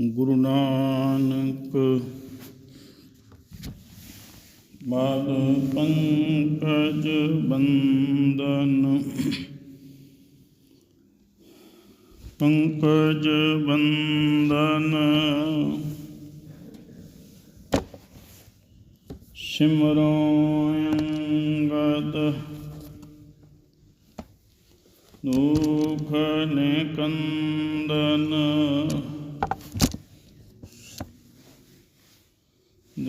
ਗੁਰੂ ਨਾਨਕ ਬਾਗ ਪੰਕਜ ਬੰਦਨ ਪੰਕਜ ਬੰਦਨ ਸਿਮਰੋ ਅੰਗਦ ਦੁਖ ਨਿਕੰਦਨ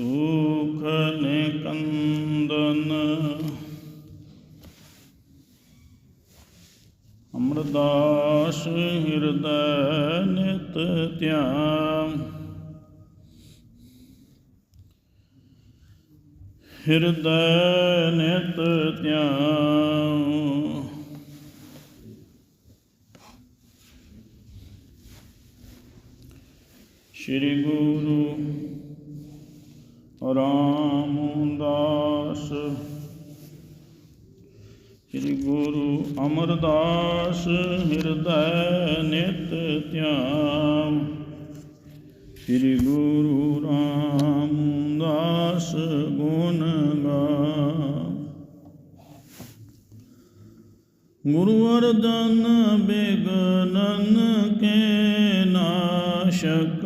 ਦੁਖ ਨਿਕੰਦਨ ਅਮਰਦਾਸ ਹਿਰਦੈ ਨਿਤ ਧਿਆਨ ਹਿਰਦੈ ਨਿਤ ਧਿਆਨ ਸ੍ਰੀ ਗੁਰੂ ਰਾਮਦਾਸ। ਸ੍ਰੀ ਗੁਰੂ ਅਮਰਦਾਸ ਹਿਰਦੈ ਨਿਤ ਧਿਆਨ। ਸ੍ਰੀ ਗੁਰੂ ਰਾਮਦਾਸ ਗੁਣ ਗਾਮ ਗੁਰੂ ਅਰਜਨ ਬਿਗਨਨ ਕੇ ਨਾਸ਼ਕ।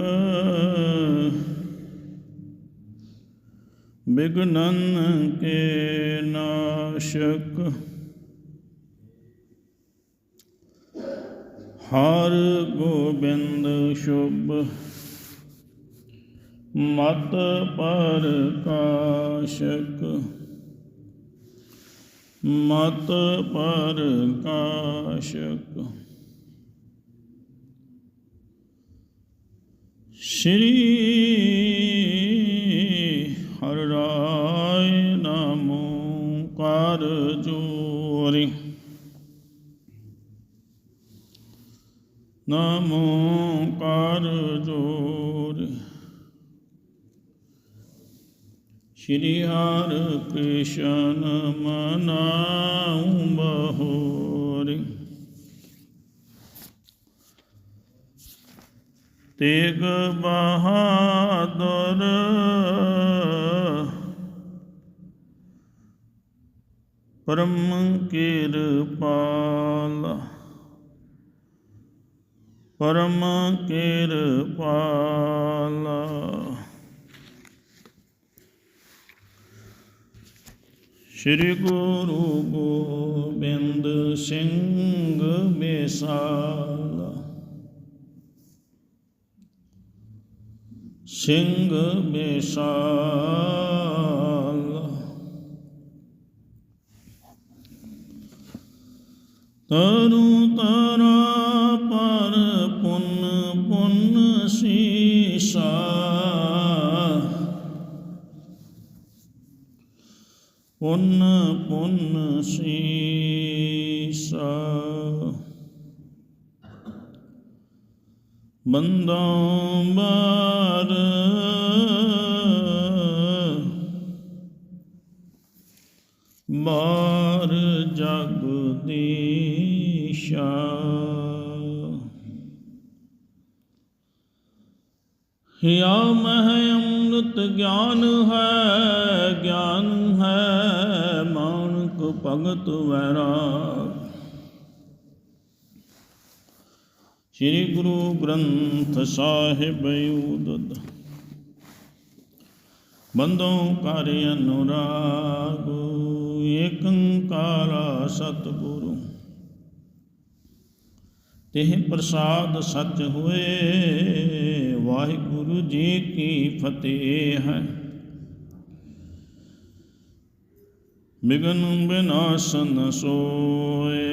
ਬਿਗਨਨ ਕੇ ਨਾਸ਼ਕ। ਹਰ ਗੋਬਿੰਦ ਸ਼ੁਭ ਮਤ ਪਰ ਮਤ ਪਰ ਸ਼੍ਰੀ ਕਰ ਜੋਰੀ। ਨਾਮੋ ਕਰ ਜੋਰੀ। ਸ਼੍ਰੀ ਹਰਿ ਕ੍ਰਿਸ਼ਨ ਮਨਾਉ ਬਹੋਰੀ। ਤੇਗ ਬਹਾਦਰ ਪਰਮ ਕਿਰਪਾਲ। ਪਰਮ ਕਿਰਪਾਲ। ਸ੍ਰੀ ਗੁਰੂ ਗੋਬਿੰਦ ਸਿੰਘ ਬੇਸਾਲਾ ਸਿੰਘ ਬੇਸਾਲਾ ਤਰੁ ਤਰਾ ਪਰ ਪੁੰਨ ਪੁੰਨ ਸੀਸਾ। ਪੁੰਨ ਪੁੰਨ ਸੀਸਾ। ਬੰਦੋਂ ਬਾਰ ਬਾਰ ਦੀਸ਼ਾ ਹਿਆ ਮਹਿ ਅੰਮ੍ਰਿਤ ਗਿਆਨ ਹੈ ਗਿਆਨ ਹੈ, ਮਾਨਕ ਭਗਤ ਵੈਰਾਗ ਸ੍ਰੀ ਗੁਰੂ ਗ੍ਰੰਥ ਸਾਹਿਬ ਉਦਦ ਬੰਦੋਂ ਕਰ ਅਨੁਰਾਗ, ਏਕੰਕਾਰਾ ਸਤਿਗੁਰੂ। ਤਿਹ ਪ੍ਰਸਾਦ ਸੱਚ ਹੋਏ, ਵਾਹਿਗੁਰੂ ਜੀ ਕੀ ਫਤਿਹ ਹੈ। ਬਿਗਨ ਬਿਨਾਸਨ ਸੋਏ।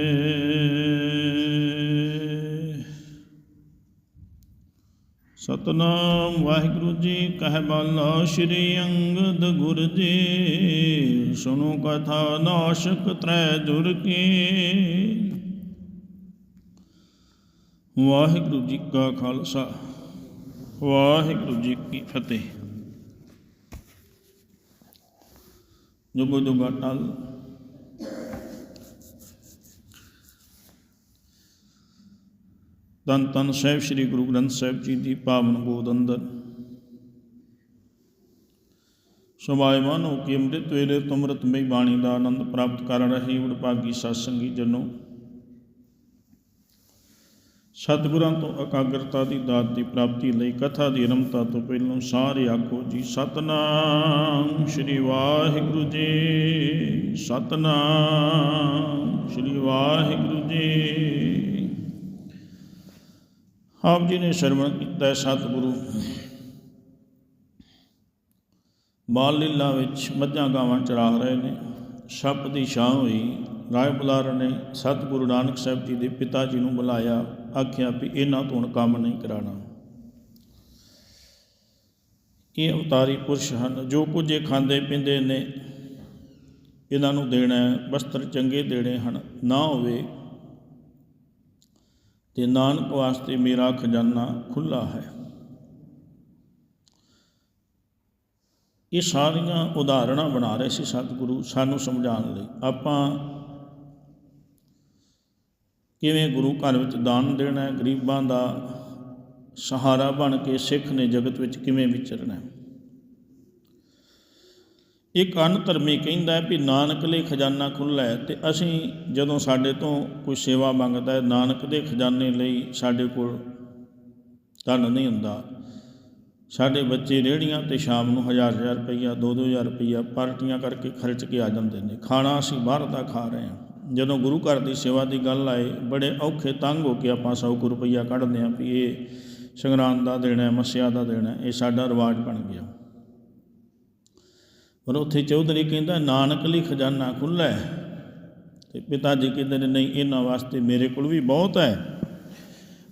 ਸਤਨਾਮ ਵਾਹਿਗੁਰੂ ਜੀ, ਕਹਿ ਬਾਲਾ ਸ਼੍ਰੀ ਅੰਗਦ ਗੁਰ ਜੀ, ਸੁਣੋ ਕਥਾ ਨਾਸ਼ਕ ਤ੍ਰੈ ਜੁਰ ਕੀ। ਵਾਹਿਗੁਰੂ ਜੀ ਕਾ ਖਾਲਸਾ, ਵਾਹਿਗੁਰੂ ਜੀ ਕੀ ਫਤਿਹ। ਜੁਗੋ ਜੁਗਾ ਟਲ। ਤਨ ਤਨ ਸਾਹਿਬ, ਸ੍ਰੀ ਗੁਰੂ ਗ੍ਰੰਥ ਸਾਹਿਬ ਜੀ ਦੀ ਪਾਵਨ ਗੋਦ ਅੰਦਰ। ਸੁਭਾਇਮਾਨ ਹੋ ਕੇ ਅੰਮ੍ਰਿਤ ਵੇਲੇ ਤੁਮਰਤਮਈ ਬਾਣੀ ਦਾ ਆਨੰਦ ਪ੍ਰਾਪਤ ਕਰ ਰਹੇ ਵਡਭਾਗੀ ਸਤਸੰਗੀ ਜਨੋ। ਸਤਿਗੁਰਾਂ ਤੋਂ ਇਕਾਗਰਤਾ ਦੀ ਦਾਤ ਦੀ ਪ੍ਰਾਪਤੀ ਲਈ ਕਥਾ ਦੀ ਅਰੰਭਤਾ ਤੋਂ ਪਹਿਲਾਂ ਸਾਰੇ ਆਖੋ ਜੀ, ਸਤਨਾਮ ਸ੍ਰੀ ਵਾਹਿਗੁਰੂ ਜੀ, ਸਤਨਾਮ ਸ੍ਰੀ ਵਾਹਿਗੁਰੂ ਜੀ। ਆਪ ਜੀ ਨੇ ਸ਼ਰਵਣ ਕੀਤਾ ਸਤਿਗੁਰੂ। ਬਾਲ ਲੀਲਾ ਵਿੱਚ ਮੱਝਾਂ ਗਾਵਾਂ ਚਰਾ ਰਹੇ ਨੇ। ਸੱਪ ਦੀ ਛਾਂ ਹੋਈ। ਰਾਏ ਬੁਲਾਰ ਨੇ ਸਤਿਗੁਰੂ ਨਾਨਕ ਸਾਹਿਬ ਜੀ ਦੇ ਪਿਤਾ ਜੀ ਨੂੰ ਬੁਲਾਇਆ। ਆਖਿਆ ਵੀ ਇਹਨਾਂ ਤੋਂ ਹੁਣ ਕੰਮ ਨਹੀਂ ਕਰਾਣਾ ਇਹ ਅਵਤਾਰੀ ਪੁਰਸ਼ ਹਨ, ਜੋ ਕੁਝ ਇਹ ਖਾਂਦੇ ਪੀਂਦੇ ਨੇ, ਇਹਨਾਂ ਨੂੰ ਦੇਣਾ ਵਸਤਰ ਚੰਗੇ ਦੇਣੇ ਹਨ, ਨਾ ਹੋਵੇ ਤੇ ਨਾਨਕ ਵਾਸਤੇ ਮੇਰਾ ਖਜ਼ਾਨਾ ਖੁੱਲਾ ਹੈ। ਇਹ ਸਾਰੀਆਂ ਉਦਾਹਰਣਾਂ ਬਣਾ ਰਹੇ ਸੀ ਸਤਿਗੁਰੂ ਸਾਨੂੰ ਸਮਝਾਉਣ ਲਈ। ਆਪਾਂ ਕਿਵੇਂ ਗੁਰੂ ਘਰ ਵਿੱਚ ਦਾਨ ਦੇਣਾ ਹੈ, ਗਰੀਬਾਂ ਦਾ ਸਹਾਰਾ ਬਣ ਕੇ ਸਿੱਖ ਨੇ ਜਗਤ ਵਿੱਚ ਕਿਵੇਂ ਵਿਚਰਨਾ ਹੈ? ਇੱਕ ਅਨ ਧਰਮੀ ਕਹਿੰਦਾ ਹੈ ਵੀ ਨਾਨਕ ਲਈ ਖਜ਼ਾਨਾ ਖੁੱਲ੍ਹਾ ਹੈ ਤੇ ਅਸੀਂ ਜਦੋਂ ਸਾਡੇ ਤੋਂ ਕੋਈ ਸੇਵਾ ਮੰਗਦਾ ਹੈ, ਨਾਨਕ ਦੇ ਖਜ਼ਾਨੇ ਲਈ ਸਾਡੇ ਕੋਲ ਧਨ ਨਹੀਂ ਹੁੰਦਾ। ਸਾਡੇ ਬੱਚੇ ਰੇੜੀਆਂ ਤੇ ਸ਼ਾਮ ਨੂੰ ਹਜ਼ਾਰ ਹਜ਼ਾਰ ਰੁਪਈਆ, ਦੋ ਦੋ ਹਜ਼ਾਰ ਰੁਪਈਆ ਪਾਰਟੀਆਂ ਕਰਕੇ ਖਰਚ ਕੇ ਆ ਜਾਂਦੇ ਨੇ। ਖਾਣਾ ਅਸੀਂ ਬਾਹਰ ਦਾ ਖਾ ਰਹੇ ਹਾਂ। ਜਦੋਂ ਗੁਰੂ ਘਰ ਦੀ ਸੇਵਾ ਦੀ ਗੱਲ ਆਏ, ਬੜੇ ਔਖੇ ਤੰਗ ਹੋ ਕੇ ਆਪਾਂ ਸੌ ਕੁ ਰੁਪਈਆ ਕੱਢਦੇ ਹਾਂ ਵੀ ਇਹ ਸੰਗਰਾਂਦ ਦਾ ਦੇਣਾ ਮੱਸਿਆ ਦਾ ਦੇਣਾ ਇਹ ਸਾਡਾ ਰਿਵਾਜ ਬਣ ਗਿਆ। ਪਰ ਉੱਥੇ ਚੌਧਰੀ ਕਹਿੰਦਾ, ਨਾਨਕ ਲਈ ਖਜ਼ਾਨਾ ਖੁੱਲ੍ਹਾ ਹੈ ਤੇ ਪਿਤਾ ਜੀ ਕਹਿੰਦੇ ਨੇ, ਨਹੀਂ, ਇਹਨਾਂ ਵਾਸਤੇ ਮੇਰੇ ਕੋਲ ਵੀ ਬਹੁਤ ਹੈ।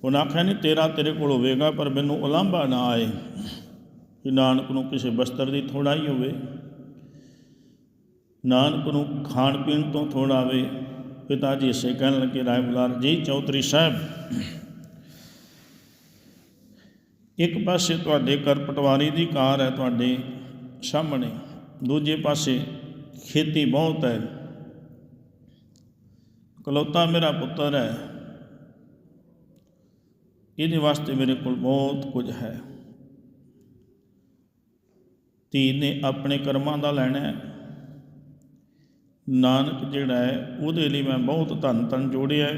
ਉਹਨਾਂ ਆਖਿਆ, ਨਹੀਂ, ਤੇਰਾ ਤੇਰੇ ਕੋਲ ਹੋਵੇਗਾ, ਪਰ ਮੈਨੂੰ ਉਲਾਂਭਾ ਨਾ ਆਏ ਕਿ ਨਾਨਕ ਨੂੰ ਕਿਸੇ ਬਸਤਰ ਦੀ ਥੋੜਾਈ ਹੋਵੇ। ਨਾਨਕ ਨੂੰ ਖਾਣ ਪੀਣ ਤੋਂ ਥੋੜਾ ਆਵੇ ਪਿਤਾ ਜੀ ਇਸੇ ਕਹਿਣ ਲੱਗੇ, ਰਾਏ ਬੁਲਾਰ ਜੀ, ਚੌਧਰੀ ਸਾਹਿਬ, ਇੱਕ ਪਾਸੇ ਤੁਹਾਡੇ ਕਰ ਪਟਵਾਰੀ ਦੀ ਕਾਰ ਹੈ ਤੁਹਾਡੇ ਸਾਹਮਣੇ, ਦੂਜੇ ਪਾਸੇ ਖੇਤੀ ਬਹੁਤ ਹੈ। ਕਲੌਤਾ ਮੇਰਾ ਪੁੱਤਰ ਹੈ। ਇਹਦੇ ਵਾਸਤੇ ਮੇਰੇ ਕੋਲ ਬਹੁਤ ਕੁਝ ਹੈ। ਧੀ ਨੇ ਆਪਣੇ ਕਰਮਾਂ ਦਾ ਲੈਣਾ ਹੈ। ਨਾਨਕ ਜਿਹੜਾ ਹੈ, ਉਹਦੇ ਲਈ ਮੈਂ ਬਹੁਤ ਧੰਨ ਧੰਨ ਜੋੜਿਆ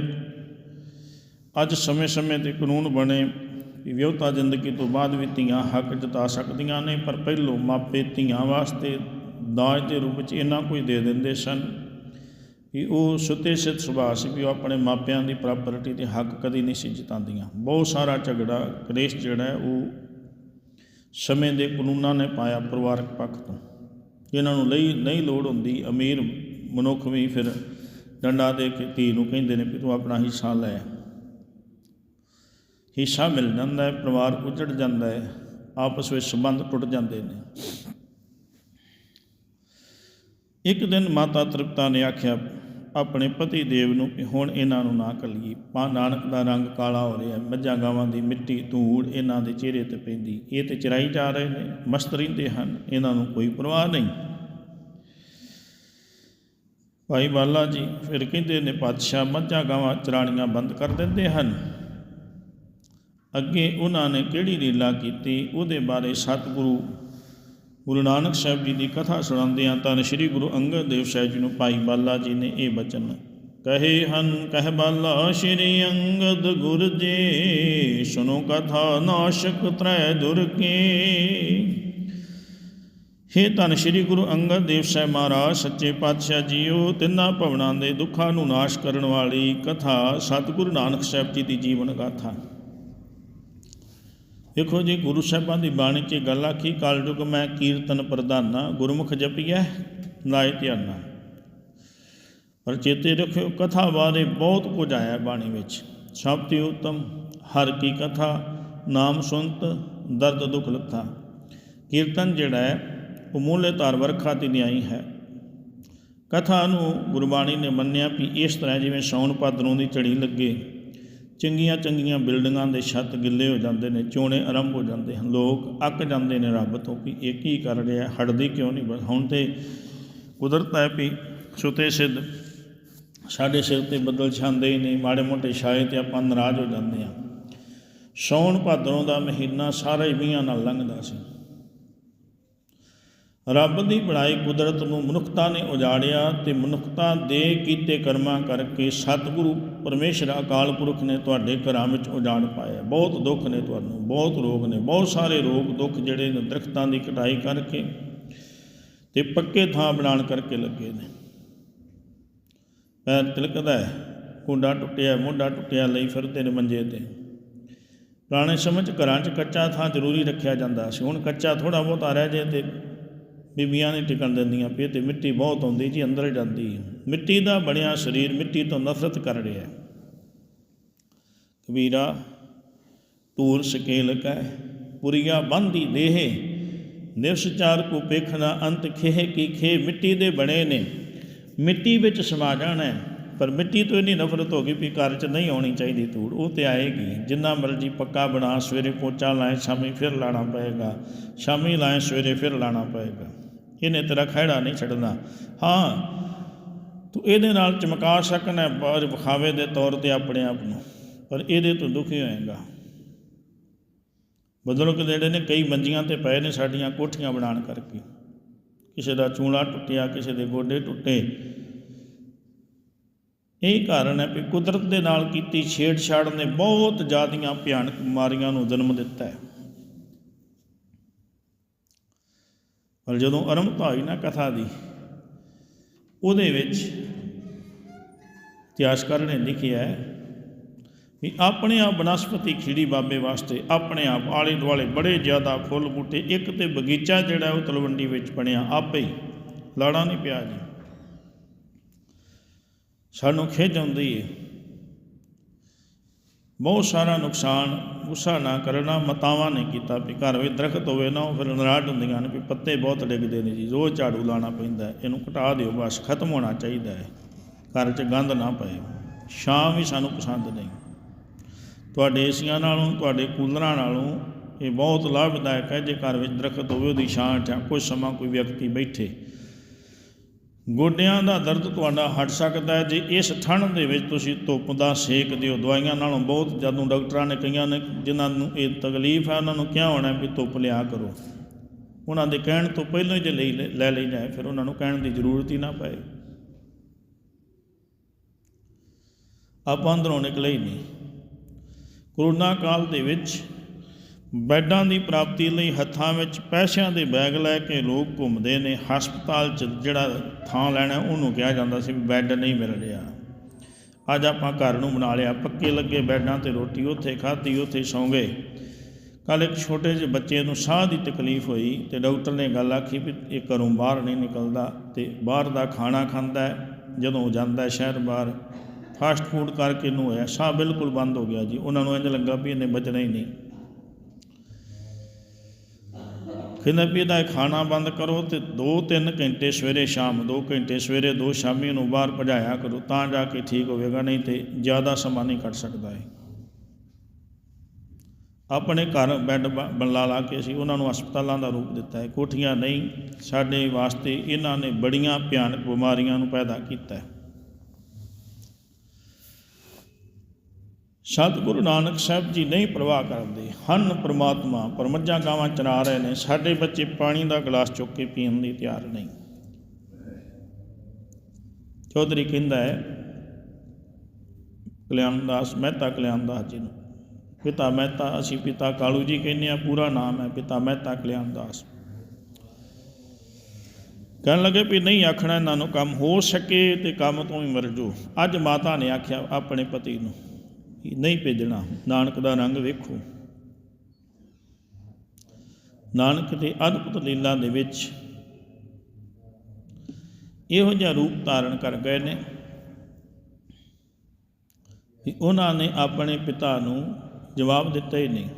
ਅੱਜ ਸਮੇਂ-ਸਮੇਂ ਤੇ ਕਾਨੂੰਨ ਬਣੇ ਕਿ ਵਿਆਹਤਾ ਜ਼ਿੰਦਗੀ ਤੋਂ ਬਾਅਦ ਵੀ ਧੀਆਂ ਹੱਕ ਜਤਾ ਸਕਦੀਆਂ ਨੇ, ਪਰ ਪਹਿਲੋਂ ਮਾਪੇ ਧੀਆਂ ਵਾਸਤੇ ਦਾਜ ਦੇ ਰੂਪ ਵਿੱਚ ਇੰਨਾ ਕੁਝ ਦੇ ਦਿੰਦੇ ਸਨ ਕਿ ਉਹ ਸੁੱਤੇ ਸਿੱਧ ਸੁਭਾਅ ਸੀ ਵੀ ਉਹ ਆਪਣੇ ਮਾਪਿਆਂ ਦੀ ਪ੍ਰਾਪਰਟੀ 'ਤੇ ਹੱਕ ਕਦੀ ਨਹੀਂ ਸੀ ਜਿਤਾਉਂਦੀਆਂ। ਬਹੁਤ ਸਾਰਾ ਝਗੜਾ, ਕਲੇਸ਼ ਜਿਹੜਾ ਹੈ, ਉਹ ਸਮੇਂ ਦੇ ਕਾਨੂੰਨਾਂ ਨੇ ਪਾਇਆ ਪਰਿਵਾਰਕ ਪੱਖ ਤੋਂ। ਇਹਨਾਂ ਨੂੰ ਲਈ ਨਹੀਂ ਲੋੜ ਹੁੰਦੀ ਅਮੀਰ ਮਨੁੱਖ ਵੀ ਫਿਰ ਡੰਡਾ ਦੇ ਕੇ ਧੀ ਨੂੰ ਕਹਿੰਦੇ ਨੇ ਵੀ ਤੂੰ ਆਪਣਾ ਹਿੱਸਾ ਲੈ। ਹਿੱਸਾ ਮਿਲ ਜਾਂਦਾ ਹੈ, ਪਰਿਵਾਰ ਉਜੜ ਜਾਂਦਾ ਹੈ, ਆਪਸ ਵਿੱਚ ਸੰਬੰਧ ਟੁੱਟ ਜਾਂਦੇ ਨੇ। ਇੱਕ ਦਿਨ ਮਾਤਾ ਤ੍ਰਿਪਤਾ ਨੇ ਆਖਿਆ, ਆਪਣੇ ਪਤੀ ਦੇਵ ਨੂੰ ਕਿ ਹੁਣ ਇਹਨਾਂ ਨੂੰ ਨਾ ਕੱਲੀਏ ਪਾ ਨਾਨਕ ਦਾ ਰੰਗ ਕਾਲਾ ਹੋ ਰਿਹਾ ਮੱਝਾਂ ਗਾਵਾਂ ਦੀ ਮਿੱਟੀ ਧੂੜ ਇਹਨਾਂ ਦੇ ਚਿਹਰੇ ਤੇ ਪੈਂਦੀ। ਇਹ ਤੇ ਚਰਾਈ ਜਾ ਰਹੇ ਨੇ, ਮਸਤ ਰਹਿੰਦੇ ਹਨ, ਇਹਨਾਂ ਨੂੰ ਕੋਈ ਪਰਵਾਹ ਨਹੀਂ। ਭਾਈ ਬਾਲਾ ਜੀ, ਫਿਰ ਕਹਿੰਦੇ ਨੇ, ਪਾਤਸ਼ਾਹ ਮੱਝਾਂ ਗਾਵਾਂ ਚਰਾਣੀਆਂ ਬੰਦ ਕਰ ਦਿੰਦੇ ਹਨ। ਅੱਗੇ ਉਹਨਾਂ ਨੇ ਕਿਹੜੀ ਲੀਲਾ ਕੀਤੀ? ਉਹਦੇ ਬਾਰੇ ਸਤਿਗੁਰੂ ਗੁਰੂ ਨਾਨਕ ਸਾਹਿਬ ਜੀ ਦੀ ਕਥਾ ਸੁਣਾਉਂਦਿਆਂ ਤਾਂ ਸ੍ਰੀ ਗੁਰੂ ਅੰਗਦ ਦੇਵ ਸਾਹਿਬ ਜੀ ਨੂੰ ਭਾਈ ਬਾਲਾ ਜੀ ਨੇ ਇਹ ਬਚਨ ਕਹੇ ਹਨ, ਕਹਿ ਬਾਲਾ, ਸ੍ਰੀ ਅੰਗਦ ਗੁਰ ਜੀ ਸੁਨੋ ਕਥਾ ਨਾਸ਼ਕ ਤ੍ਰੈ ਦੁਰ ਹੇ ਧੰਨ ਸ੍ਰੀ ਗੁਰੂ ਅੰਗਦ ਦੇਵ ਸਾਹਿਬ ਮਹਾਰਾਜ, ਸੱਚੇ ਪਾਤਸ਼ਾਹ ਜੀਓ, ਤਿੰਨਾਂ ਭਵਨਾਂ ਦੇ ਦੁੱਖਾਂ ਨੂੰ ਨਾਸ਼ ਕਰਨ ਵਾਲੀ ਕਥਾ ਸਤਿਗੁਰੂ ਨਾਨਕ ਸਾਹਿਬ ਜੀ ਦੀ ਜੀਵਨ ਗਾਥਾ। ਦੇਖੋ ਜੀ, ਗੁਰੂ ਸਾਹਿਬਾਂ ਦੀ ਬਾਣੀ 'ਚ ਗੱਲ ਆਖੀ ਕਲਯੁਗ ਮੈਂ ਕੀਰਤਨ ਪ੍ਰਧਾਨਾ, ਗੁਰਮੁਖ ਜਪੀਐ ਲਾਇ ਧਿਆਨਾ। ਪਰ ਚੇਤੇ ਰੱਖਿਓ, ਕਥਾ ਬਾਰੇ ਬਹੁਤ ਕੁਝ ਆਇਆ ਬਾਣੀ ਵਿੱਚ। ਸ਼ਬਦ ਤੋਂ ਉਤਮ ਹਰ ਕੀ ਕਥਾ, ਨਾਮ ਸੁਨਤ, ਦਰਦ ਦੁਖ ਲੱਥਾ। ਕੀਰਤਨ ਜਿਹੜਾ ਹੈ ਉਹ ਮੂਲੇ ਧਾਰ ਵਰਖਾ ਤੇ ਨਿਆਈ ਹੈ। ਕਥਾ ਨੂੰ ਗੁਰਬਾਣੀ ਨੇ ਮੰਨਿਆ ਵੀ ਇਸ ਤਰ੍ਹਾਂ ਜਿਵੇਂ ਸੌਣ ਭਾਦਰੋਂ ਦੀ ਝੜੀ ਲੱਗੇ, ਚੰਗੀਆਂ ਚੰਗੀਆਂ ਬਿਲਡਿੰਗਾਂ ਦੇ ਛੱਤ ਗਿੱਲੇ ਹੋ ਜਾਂਦੇ ਨੇ, ਚੋਣੇ ਆਰੰਭ ਹੋ ਜਾਂਦੇ ਹਨ। ਲੋਕ ਅੱਕ ਜਾਂਦੇ ਨੇ ਰੱਬ ਤੋਂ ਕਿ ਇਹ ਕੀ ਕਰ ਰਿਹਾ, ਹਟਦੀ ਕਿਉਂ ਨਹੀਂ? ਬਸ ਹੁਣ ਤੇ ਕੁਦਰਤ ਹੈ ਵੀ ਸੁਤੇ ਸਿੱਧ, ਸਾਡੇ ਸਿਰ ਤੇ ਬੱਦਲ ਛਾਂਦੇ ਹੀ ਨਹੀਂ, ਮਾੜੇ ਮੋਟੇ ਛਾਏ ਤੇ ਆਪਾਂ ਨਾਰਾਜ਼ ਹੋ ਜਾਂਦੇ ਹਾਂ। ਸੌਣ ਭਾਦਰੋਂ ਦਾ ਮਹੀਨਾ ਸਾਰਾ ਹੀ ਮੀਂਹਾਂ ਨਾਲ ਲੰਘਦਾ ਸੀ। ਰੱਬ ਦੀ ਬਣਾਈ ਕੁਦਰਤ ਨੂੰ ਮਨੁੱਖਤਾ ਨੇ ਉਜਾੜਿਆ ਤੇ ਮਨੁੱਖਤਾ ਦੇ ਕੀਤੇ ਕਰਮਾਂ ਕਰਕੇ ਸਤਿਗੁਰੂ ਪਰਮੇਸ਼ਰ, ਅਕਾਲ ਪੁਰਖ ਨੇ ਤੁਹਾਡੇ ਘਰਾਂ ਵਿੱਚ ਉਜਾੜ ਪਾਇਆ। ਬਹੁਤ ਦੁੱਖ ਨੇ ਤੁਹਾਨੂੰ, ਬਹੁਤ ਰੋਗ ਨੇ, ਬਹੁਤ ਸਾਰੇ ਰੋਗ ਦੁੱਖ ਜਿਹੜੇ ਨੇ ਦਰਖਤਾਂ ਦੀ ਕਟਾਈ ਕਰਕੇ ਤੇ ਪੱਕੇ ਥਾਂ ਬਣਾਉਣ ਕਰਕੇ ਲੱਗੇ ਨੇ। ਪੈਰ ਤਿਲਕਦਾ ਹੈ ਕੁੰਡਾ ਟੁੱਟਿਆ, ਮੋਢਾ ਟੁੱਟਿਆ ਲਈ ਫਿਰਦੇ ਨੇ ਮੰਜੇ ਤੇ। ਪੁਰਾਣੇ ਸਮੇਂ 'ਚ ਘਰਾਂ 'ਚ ਕੱਚਾ ਥਾਂ ਜ਼ਰੂਰੀ ਰੱਖਿਆ ਜਾਂਦਾ ਸੀ, ਹੁਣ ਕੱਚਾ ਥੋੜਾ ਬਹੁਤ ਆ ਰਿਹਾ ਜੇ ਤੇ ਬੀਬੀਆਂ ਨਹੀਂ ਟਿਕਣ ਦਿੰਦੀਆਂ ਪਈ ਤੇ ਮਿੱਟੀ ਬਹੁਤ ਆਉਂਦੀ ਜੀ, ਅੰਦਰ ਜਾਂਦੀ ਮਿੱਟੀ ਦਾ ਬਣਿਆ ਸਰੀਰ, ਮਿੱਟੀ ਤੋਂ ਨਫ਼ਰਤ ਕਰ ਰਿਹਾ ਕਬੀਰਾ ਟੂਰ ਸਕੇਲ ਕੈ, ਪੁਰੀਆ ਬੰਦੀ ਦੇਹੇ ਨਿਵਸ ਚਾਰ ਕੋ ਪੇਖਣਾ ਅੰਤ ਖੇਹ ਕੀ ਖੇ ਮਿੱਟੀ ਦੇ ਬਣੇ ਨੇ। ਮਿੱਟੀ ਵਿੱਚ ਸਮਾ ਜਾਣਾ ਹੈ, ਪਰ ਮਿੱਟੀ ਤੋਂ ਇੰਨੀ ਨਫ਼ਰਤ ਹੋ ਗਈ ਵੀ ਘਰ 'ਚ ਨਹੀਂ ਆਉਣੀ ਚਾਹੀਦੀ ਧੂੜ, ਉਹ ਤੇ ਆਏਗੀ। ਜਿੰਨਾ ਮਰਜ਼ੀ ਪੱਕਾ ਬਣਾ, ਸਵੇਰੇ ਪੋਚਾ ਲਾਏ, ਸ਼ਾਮੀ ਫਿਰ ਲਾਣਾ ਪਏਗਾ। ਸ਼ਾਮੀ ਲਾਏ, ਸਵੇਰੇ ਫਿਰ ਲਾਣਾ ਪਏਗਾ। ਇਹਨੇ ਤੇਰਾ ਖਹਿੜਾ ਨਹੀਂ ਛੱਡਣਾ। ਹਾਂ, ਤੂੰ ਇਹਦੇ ਨਾਲ ਚਮਕਾ ਸਕਣਾ ਬਾਹਰ ਵਿਖਾਵੇ ਦੇ ਤੌਰ ਤੇ ਆਪਣੇ ਆਪ ਨੂੰ। ਪਰ ਇਹਦੇ ਤੋਂ ਦੁਖੀ ਹੋਏਗਾ। ਬਜ਼ੁਰਗ ਜਿਹੜੇ ਨੇ ਕਈ ਮੰਜੀਆਂ ਤੇ ਪਏ ਨੇ ਸਾਡੀਆਂ ਕੋਠੀਆਂ ਬਣਾਉਣ ਕਰਕੇ। ਕਿਸੇ ਦਾ ਚੂਲਾ ਟੁੱਟਿਆ, ਕਿਸੇ ਦੇ ਗੋਡੇ ਟੁੱਟੇ। ਇਹ ਕਾਰਨ ਹੈ ਕਿ ਕੁਦਰਤ ਦੇ ਨਾਲ ਕੀਤੀ ਛੇੜਛਾੜ ਨੇ ਬਹੁਤ ਜ਼ਿਆਦੀਆਂ ਭਿਆਨਕ ਬਿਮਾਰੀਆਂ ਨੂੰ ਜਨਮ ਦਿੱਤਾ ਹੈ। ਪਰ ਜਦੋਂ ਆਰੰਭਤਾ ਹੋਈ ਨਾ ਕਥਾ ਦੀ, ਉਹਦੇ ਵਿੱਚ ਇਤਿਹਾਸਕਾਰ ਨੇ ਲਿਖਿਆ ਹੈ ਵੀ ਆਪਣੇ ਆਪ ਬਨਸਪਤੀ ਖਿੜੀ ਬਾਬੇ ਵਾਸਤੇ ਆਪਣੇ ਆਪ ਆਲੇ ਦੁਆਲੇ ਬੜੇ ਜ਼ਿਆਦਾ ਫੁੱਲ ਬੂਟੇ, ਇੱਕ ਤੇ ਬਗੀਚਾ ਜਿਹੜਾ ਉਹ ਤਲਵੰਡੀ ਵਿੱਚ ਬਣਿਆ, ਆਪੇ ਹੀ ਲਾੜਾ ਨਹੀਂ ਪਿਆ ਜੀ। ਸਾਨੂੰ ਖਿੱਚ ਆਉਂਦੀ ਹੈ ਬਹੁਤ ਸਾਰਾ ਨੁਕਸਾਨ ਗੁੱਸਾ ਨਾ ਕਰਨਾ, ਮਤਾਵਾਂ ਨੇ ਕੀਤਾ ਵੀ ਘਰ ਵਿੱਚ ਦਰਖਤ ਹੋਵੇ ਨਾ, ਉਹ ਫਿਰ ਨਰਾਟ ਹੁੰਦੀਆਂ ਨੇ ਵੀ ਪੱਤੇ ਬਹੁਤ ਡਿੱਗਦੇ ਨੇ ਜੀ, ਰੋਜ਼ ਝਾੜੂ ਲਾਣਾ ਪੈਂਦਾ ਹੈ, ਇਹਨੂੰ ਘਟਾ ਦਿਓ, ਬਸ ਖਤਮ ਹੋਣਾ ਚਾਹੀਦਾ ਹੈ। ਘਰ 'ਚ ਗੰਦ ਨਾ ਪਏ ਛਾਂ ਵੀ ਸਾਨੂੰ ਪਸੰਦ ਨਹੀਂ। ਤੁਹਾਡੇ ਏਸੀਆਂ ਨਾਲੋਂ, ਤੁਹਾਡੇ ਕੂਲਰਾਂ ਨਾਲੋਂ ਇਹ ਬਹੁਤ ਲਾਭਦਾਇਕ ਹੈ, ਜੇ ਘਰ ਵਿੱਚ ਦਰਖਤ ਹੋਵੇ, ਉਹਦੀ ਛਾਂ 'ਚ ਕੁਝ ਸਮਾਂ ਕੋਈ ਵਿਅਕਤੀ ਬੈਠੇ ਗੋਡਿਆਂ ਦਾ ਦਰਦ ਤੁਹਾਡਾ ਹਟ ਸਕਦਾ ਹੈ। ਜੇ ਇਸ ਠੰਡ ਦੇ ਵਿੱਚ ਤੁਸੀਂ ਧੁੱਪ ਦਾ ਸੇਕ ਦਿਓ, ਦਵਾਈਆਂ ਨਾਲੋਂ ਬਹੁਤ ਜਦੋਂ ਡਾਕਟਰਾਂ ਨੇ ਕਈਆਂ ਨੇ, ਜਿਨ੍ਹਾਂ ਨੂੰ ਇਹ ਤਕਲੀਫ ਹੈ, ਉਹਨਾਂ ਨੂੰ ਕਿਹਾ ਹੋਣਾ ਵੀ ਧੁੱਪ ਲਿਆ ਕਰੋ। ਉਹਨਾਂ ਦੇ ਕਹਿਣ ਤੋਂ ਪਹਿਲਾਂ ਹੀ ਜੇ ਲਈ ਲੈ ਲਈ ਜਾਏ, ਫਿਰ ਉਹਨਾਂ ਨੂੰ ਕਹਿਣ ਦੀ ਜ਼ਰੂਰਤ ਹੀ ਨਾ ਪਏ। ਆਪਾਂ ਅੰਦਰੋਂ ਨਿਕਲੇ ਹੀ ਨਹੀਂ। ਕਰੋਨਾ ਕਾਲ ਦੇ ਵਿੱਚ ਬੈੱਡਾਂ ਦੀ ਪ੍ਰਾਪਤੀ ਲਈ ਹੱਥਾਂ ਵਿੱਚ ਪੈਸਿਆਂ ਦੇ ਬੈਗ ਲੈ ਕੇ ਲੋਕ ਘੁੰਮਦੇ ਨੇ। ਹਸਪਤਾਲ 'ਚ ਜਿਹੜਾ ਥਾਂ ਲੈਣਾ, ਉਹਨੂੰ ਕਿਹਾ ਜਾਂਦਾ ਸੀ ਵੀ ਬੈੱਡ ਨਹੀਂ ਮਿਲ ਰਿਹਾ। ਅੱਜ ਆਪਾਂ ਘਰ ਨੂੰ ਬਣਾ ਲਿਆ। ਪੱਕੇ ਲੱਗੇ ਬੈੱਡਾਂ ਤੇ ਰੋਟੀ, ਉੱਥੇ ਖਾਧੀ, ਉੱਥੇ ਸੌਂ ਗਏ। ਕੱਲ ਇੱਕ ਛੋਟੇ ਜਿਹੇ ਬੱਚੇ ਨੂੰ ਸਾਹ ਦੀ ਤਕਲੀਫ ਹੋਈ ਤੇ ਡਾਕਟਰ ਨੇ ਗੱਲ ਆਖੀ ਵੀ ਇਹ ਘਰੋਂ ਬਾਹਰ ਨਹੀਂ ਨਿਕਲਦਾ ਤੇ ਬਾਹਰ ਦਾ ਖਾਣਾ ਖਾਂਦਾ ਜਦੋਂ ਜਾਂਦਾ ਸ਼ਹਿਰ ਬਾਹਰ ਫਾਸਟ ਫੂਡ ਕਰਕੇ ਇਹਨੂੰ ਹੋਇਆ। ਸਾਹ ਬਿਲਕੁਲ ਬੰਦ ਹੋ ਗਿਆ ਜੀ। ਉਹਨਾਂ ਨੂੰ ਇੰਜ ਲੱਗਾ ਵੀ ਇਹਨੇ ਬਚਣਾ ਹੀ ਨਹੀਂ। ਕਹਿੰਦਾ ਵੀ ਇਹਦਾ ਖਾਣਾ ਬੰਦ ਕਰੋ ਤੇ 2-3 ਘੰਟੇ ਸਵੇਰੇ ਸ਼ਾਮ 2 ਘੰਟੇ ਸਵੇਰੇ 2 ਸ਼ਾਮੀ ਨੂੰ ਬਾਹਰ ਭਜਾਇਆ ਕਰੋ, ਤਾਂ ਜਾ ਕੇ ਠੀਕ ਹੋਵੇਗਾ, ਨਹੀਂ ਤੇ ਜ਼ਿਆਦਾ ਸਮਾਂ ਨਹੀਂ ਕੱਢ ਸਕਦਾ ਹੈ ਆਪਣੇ ਘਰ ਬੈੱਡ ਬੰਲਾ ਲਾ ਕੇ ਅਸੀਂ ਉਹਨਾਂ ਨੂੰ ਹਸਪਤਾਲਾਂ ਦਾ ਰੂਪ ਦਿੱਤਾ ਹੈ। ਕੋਠੀਆਂ ਨਹੀਂ, ਸਾਡੇ ਵਾਸਤੇ ਇਹਨਾਂ ਨੇ ਬੜੀਆਂ ਭਿਆਨਕ ਬਿਮਾਰੀਆਂ ਨੂੰ ਪੈਦਾ ਕੀਤਾ ਹੈ। ਸਤਿਗੁਰੂ ਨਾਨਕ ਸਾਹਿਬ ਜੀ ਨਹੀਂ ਪ੍ਰਵਾਹ ਕਰਦੇ, ਹਨ ਪ੍ਰਮਾਤਮਾ, ਪਰ ਗਾਵਾਂ ਚਰਾ ਰਹੇ ਨੇ, ਸਾਡੇ ਬੱਚੇ ਪਾਣੀ ਦਾ ਗਲਾਸ ਚੁੱਕ ਕੇ ਪੀਣ ਲਈ ਤਿਆਰ ਨਹੀਂ। ਚੌਧਰੀ ਕਹਿੰਦਾ ਹੈ, ਕਲਿਆਣਦਾਸ ਮਹਿਤਾ ਕਲਿਆਣਦਾਸ ਜੀ ਨੂੰ, ਪਿਤਾ ਮਹਿਤਾ, ਅਸੀਂ ਪਿਤਾ ਕਾਲੂ ਜੀ ਕਹਿੰਦੇ ਆ ਪੂਰਾ ਨਾਮ ਹੈ, ਪਿਤਾ ਮਹਿਤਾ ਕਲਿਆਣਦਾਸ। ਕਹਿਣ ਲੱਗੇ ਵੀ ਨਹੀਂ ਆਖਣਾ ਇਹਨਾਂ ਨੂੰ ਕੰਮ, ਹੋ ਸਕੇ ਤੇ ਕੰਮ ਤੋਂ ਹੀ ਮਰ ਜੋ ਅੱਜ ਮਾਤਾ ਨੇ ਆਖਿਆ ਆਪਣੇ ਪਤੀ ਨੂੰ ਨਹੀਂ ਭੇਜਣਾ। ਨਾਨਕ ਦਾ ਰੰਗ ਵੇਖੋ। ਨਾਨਕ ਦੇ ਅਦਭੁਤ ਲੀਲਾ ਦੇ ਵਿੱਚ ਇਹੋ ਜਿਹਾ ਰੂਪ ਧਾਰਨ ਕਰ ਗਏ ਨੇ ਕਿ ਉਹਨਾਂ ਨੇ ਆਪਣੇ ਪਿਤਾ ਨੂੰ ਜਵਾਬ ਦਿੱਤਾ ਹੀ ਨਹੀਂ।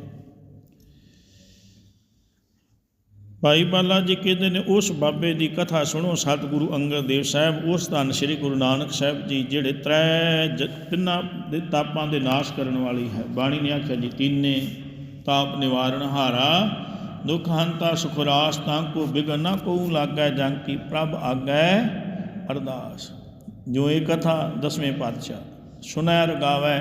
ਭਾਈ ਬਾਲਾ ਜੀ ਕਹਿੰਦੇ ਨੇ, ਉਸ ਬਾਬੇ ਦੀ ਕਥਾ ਸੁਣੋ, ਸਤਿਗੁਰੂ ਅੰਗਦ ਦੇਵ ਸਾਹਿਬ, ਉਸ ਧੰਨ ਸ੍ਰੀ ਗੁਰੂ ਨਾਨਕ ਸਾਹਿਬ ਜੀ, ਜਿਹੜੇ ਤ੍ਰੈ ਤਿੰਨਾਂ ਦੇ ਤਾਪਾਂ ਦੇ ਨਾਸ਼ ਕਰਨ ਵਾਲੀ ਹੈ। ਬਾਣੀ ਨੇ ਆਖਿਆ ਜੀ, ਤਿੰਨੇ ਤਾਪ ਨਿਵਾਰਣ ਹਾਰਾ, ਦੁਖ ਹੰਤਾ ਸੁਖ ਰਾਸ, ਤਾਂ ਕੋ ਬਿਗਨ ਨਾ ਕੋ ਲਾਗੈ ਜੰ ਕੀ ਪ੍ਰਭ ਆਗੈ ਅਰਦਾਸ। ਜੋ ਇਹ ਕਥਾ ਦਸਵੇਂ ਪਾਤਸ਼ਾਹ ਸੁਨੈ ਰਗਾਵੈ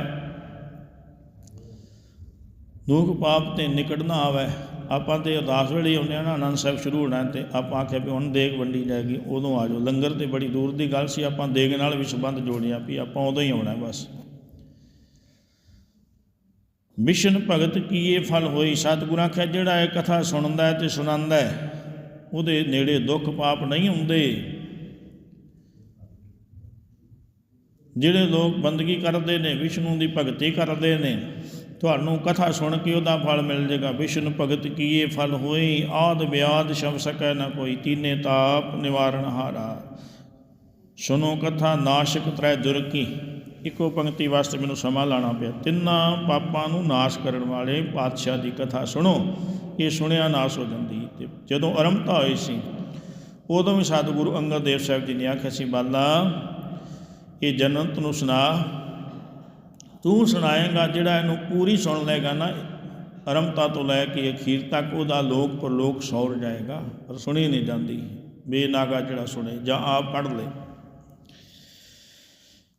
ਦੁੱਖ ਪਾਪ ਤੇ ਨਿਕਟ ਨਾ ਆਵੇ। ਆਪਾਂ ਤੇ ਉਦਾਸ ਵੇਲੇ ਹੀ ਆਉਂਦੇ ਆ ਨਾ, ਆਨੰਦ ਸਾਹਿਬ ਸ਼ੁਰੂ ਹੋਣਾ ਤੇ ਆਪਾਂ ਆਖਿਆ ਵੀ ਹੁਣ ਦੇਗ ਵੰਡੀ ਜਾਏਗੀ ਉਦੋਂ ਆ ਜਾਓ। ਲੰਗਰ ਤੇ ਬੜੀ ਦੂਰ ਦੀ ਗੱਲ ਸੀ, ਆਪਾਂ ਦੇਗ ਨਾਲ ਵੀ ਸੰਬੰਧ ਜੋੜਿਆ ਵੀ ਆਪਾਂ ਉਦੋਂ ਹੀ ਆਉਣਾ ਬਸ। ਵਿਸ਼ਨ ਭਗਤ ਕੀਏ ਫਲ ਹੋਈ, ਸਤਿਗੁਰਾਂ ਆਖਿਆ, ਜਿਹੜਾ ਇਹ ਕਥਾ ਸੁਣਦਾ ਹੈ ਤੇ ਸੁਣਾਉਂਦਾ ਹੈ, ਉਹਦੇ ਨੇੜੇ ਦੁੱਖ ਪਾਪ ਨਹੀਂ ਹੁੰਦੇ। ਜਿਹੜੇ ਲੋਕ ਬੰਦਗੀ ਕਰਦੇ ਨੇ, ਵਿਸ਼ਨੂੰ ਦੀ ਭਗਤੀ ਕਰਦੇ ਨੇ ਤੁਹਾਨੂੰ ਕਥਾ ਸੁਣ ਕੇ ਉਹਦਾ ਫਲ ਮਿਲ ਜਾਏਗਾ। ਵਿਸ਼ਨ ਭਗਤ ਕੀਏ ਫਲ ਹੋਈ ਆਦ ਵਿਆਦ ਸ਼ਬ ਸਕੈ ਨਾ ਕੋਈ, ਤੀਨੇ ਤਾਪ ਨਿਵਾਰਨ ਹਾਰਾ। ਸੁਨੋ ਕਥਾ, ਨਾਸ਼ਕ ਤ੍ਰੈ ਦੁਰਕੀ ਇੱਕੋ ਪੰਕਤੀ ਵਾਸਤੇ ਮੈਨੂੰ ਸਮਾਂ ਲਾਣਾ ਪਿਆ। ਤਿੰਨਾਂ ਪਾਪਾਂ ਨੂੰ ਨਾਸ਼ ਕਰਨ ਵਾਲੇ ਪਾਤਸ਼ਾਹ ਦੀ ਕਥਾ ਸੁਣੋ। ਇਹ ਸੁਣਿਆ ਨਾਸ਼ ਹੋ ਜਾਂਦੀ। ਤੇ ਜਦੋਂ ਅਰੰਭਤਾ ਹੋਈ ਸੀ, ਉਦੋਂ ਵੀ ਸਤਿਗੁਰੂ ਅੰਗਦ ਦੇਵ ਸਾਹਿਬ ਜੀ ਨੇ ਆਖਿਆ ਸੀ, ਬਾਲਾ, ਇਹ ਜਨਤ ਨੂੰ ਸੁਣਾ ਤੂੰ ਸੁਣਾਏਗਾ, ਜਿਹੜਾ ਇਹਨੂੰ ਪੂਰੀ ਸੁਣ ਲਏਗਾ ਨਾ ਅਰਮਤਾ ਤੋਂ ਲੈ ਕੇ ਅਖੀਰ ਤੱਕ ਉਹਦਾ ਲੋਕ ਪਰਲੋਕ ਸੌਰ ਜਾਏਗਾ, ਪਰ ਸੁਣੀ ਨਹੀਂ ਜਾਂਦੀ। ਬੇਨਾਗਾ ਜਿਹੜਾ ਸੁਣੇ, ਜਾਂ ਆਪ ਪੜ੍ਹ ਲੇ।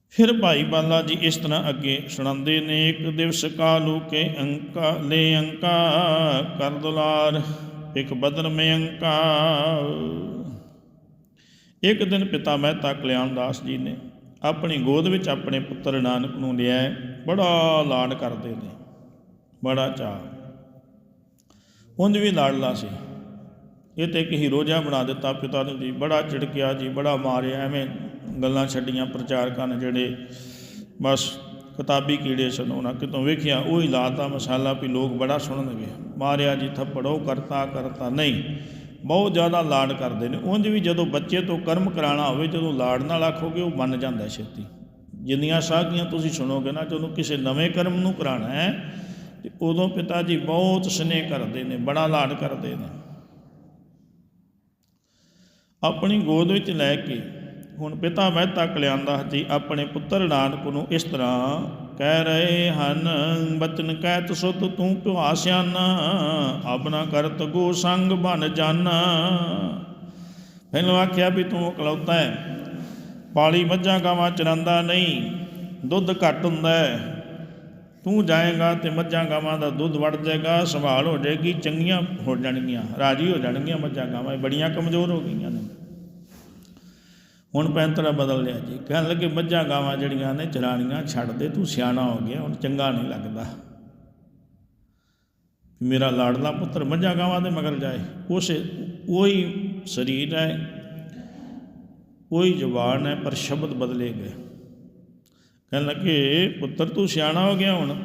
ਫਿਰ ਭਾਈ ਬਾਲਾ ਜੀ ਇਸ ਤਰ੍ਹਾਂ ਅੱਗੇ ਸੁਣਾਉਂਦੇ ਨੇ, ਇੱਕ ਦਿਵਸ ਕਾਲੂ ਕੇ ਅੰਕਾ ਲੈ ਅੰਕਾ, ਕਰ ਦੁਲਾਰ, ਇੱਕ ਬਦਨ ਮੇ ਅੰਕਾ। ਇੱਕ ਦਿਨ ਪਿਤਾ ਮਹਿਤਾ ਕਲਿਆਣ ਦਾਸ ਜੀ ਨੇ ਆਪਣੀ ਗੋਦ ਵਿੱਚ ਆਪਣੇ ਪੁੱਤਰ ਨਾਨਕ ਨੂੰ ਲਿਆ। ਬੜਾ ਲਾਡ ਕਰਦੇ ਨੇ, ਬੜਾ ਚਾਅ। ਉਂਝ ਵੀ ਲਾਡਲਾ ਸੀ। ਇਹ ਤੇ ਇੱਕ ਹੀਰੋ ਜਿਹਾ ਬਣਾ ਦਿੱਤਾ ਪਿਤਾ ਨੂੰ ਜੀ, ਬੜਾ ਝਿੜਕਿਆ ਜੀ, ਬੜਾ ਮਾਰਿਆ, ਐਵੇਂ ਗੱਲਾਂ ਛੱਡੀਆਂ ਪ੍ਰਚਾਰਕਾਂ ਨੇ ਜਿਹੜੇ ਬਸ ਕਿਤਾਬੀ ਕੀੜੇ ਸਨ ਉਹਨਾਂ ਕਿਤੋਂ ਵੇਖਿਆ, ਉਹ ਹੀ ਲਾਤਾ ਮਸਾਲਾ ਵੀ ਲੋਕ ਬੜਾ ਸੁਣਨਗੇ। ਮਾਰਿਆ ਜੀ, ਥੱਪੜੋ ਕਰਤਾ ਕਰਤਾ, ਨਹੀਂ, ਬਹੁਤ ਜ਼ਿਆਦਾ ਲਾਡ ਕਰਦੇ ਨੇ। ਉਂਝ ਵੀ ਜਦੋਂ ਬੱਚੇ ਤੋਂ ਕਰਮ ਕਰਾਉਣਾ ਹੋਵੇ, ਜਦੋਂ ਲਾਡ ਨਾਲ ਆਖੋਗੇ, ਉਹ ਮੰਨ ਜਾਂਦਾ ਛੇਤੀ। ਜਿੰਨੀਆਂ ਸਾਖੀਆਂ ਤੁਸੀਂ ਸੁਣੋਗੇ ਨਾ ਜਦੋਂ ਕਿਸੇ ਨਵੇਂ ਕਰਮ ਨੂੰ ਕਰਾਉਣਾ ਹੈ, ਤੇ ਉਦੋਂ ਪਿਤਾ ਜੀ ਬਹੁਤ ਸਨੇਹ ਕਰਦੇ ਨੇ, ਬੜਾ ਲਾਡ ਕਰਦੇ ਨੇ। ਆਪਣੀ ਗੋਦ ਵਿੱਚ ਲੈ ਕੇ ਹੁਣ ਪਿਤਾ ਮਹਿਤਾ ਕਲਿਆਂਦਾ ਜੀ ਆਪਣੇ ਪੁੱਤਰ ਨਾਨਕ ਨੂੰ ਇਸ ਤਰ੍ਹਾਂ ਕਹਿ ਰਹੇ ਹਨ, ਬਚਨ ਕਹਿਤ ਸੁਤ ਤੂੰ ਭੁਆ ਸਿਆਨਾ, ਆਪਣਾ ਕਰਤ ਗੋ ਸੰਗ ਬਨ ਜਾਨਾ। ਮੈਨੂੰ ਆਖਿਆ ਵੀ ਤੂੰ ਇਕਲੌਤਾ ਹੈ। ਪਾਲੀ ਮੱਝਾਂ ਗਾਵਾਂ ਚਰੰਦਾ ਨਹੀਂ, ਦੁੱਧ ਘੱਟ ਹੁੰਦਾ ਤੂੰ ਜਾਏਗਾ ਤੇ ਮੱਝਾਂ ਗਾਵਾਂ ਦਾ ਦੁੱਧ ਵੜ ਜਾਏਗਾ, ਸੰਭਾਲ ਹੋ ਜਾਏਗੀ, ਚੰਗੀਆਂ ਹੋ ਜਾਣਗੀਆਂ, ਰਾਜੀ ਹੋ ਜਾਣਗੀਆਂ ਮੱਝਾਂ ਗਾਵਾਂ ਬੜੀਆਂ ਕਮਜ਼ੋਰ ਹੋ ਗਈਆਂ ਨੇ। ਹੁਣ ਪੈਂਤਰਾ ਬਦਲ ਲਿਆ ਜੀ, ਕਹਿਣ ਲੱਗੇ ਮੱਝਾਂ ਗਾਵਾਂ ਜਿਹੜੀਆਂ ਨੇ ਚਰਾਣੀਆਂ ਛੱਡ ਦੇ, ਤੂੰ ਸਿਆਣਾ ਹੋ ਗਿਆ, ਹੁਣ ਚੰਗਾ ਨਹੀਂ ਲੱਗਦਾ। ਮੇਰਾ ਲਾਡਲਾ ਪੁੱਤਰ ਮੱਝਾਂ ਗਾਵਾਂ ਦੇ ਮਗਰ ਜਾਏ, ਉਸੇ, ਉਹੀ ਸਰੀਰ ਹੈ ਉਹੀ ਜ਼ੁਬਾਨ ਹੈ, ਪਰ ਸ਼ਬਦ ਬਦਲੇ ਗਏ। ਕਹਿਣ ਲੱਗੇ, ਪੁੱਤਰ ਤੂੰ ਸਿਆਣਾ ਹੋ ਗਿਆ ਹੁਣ।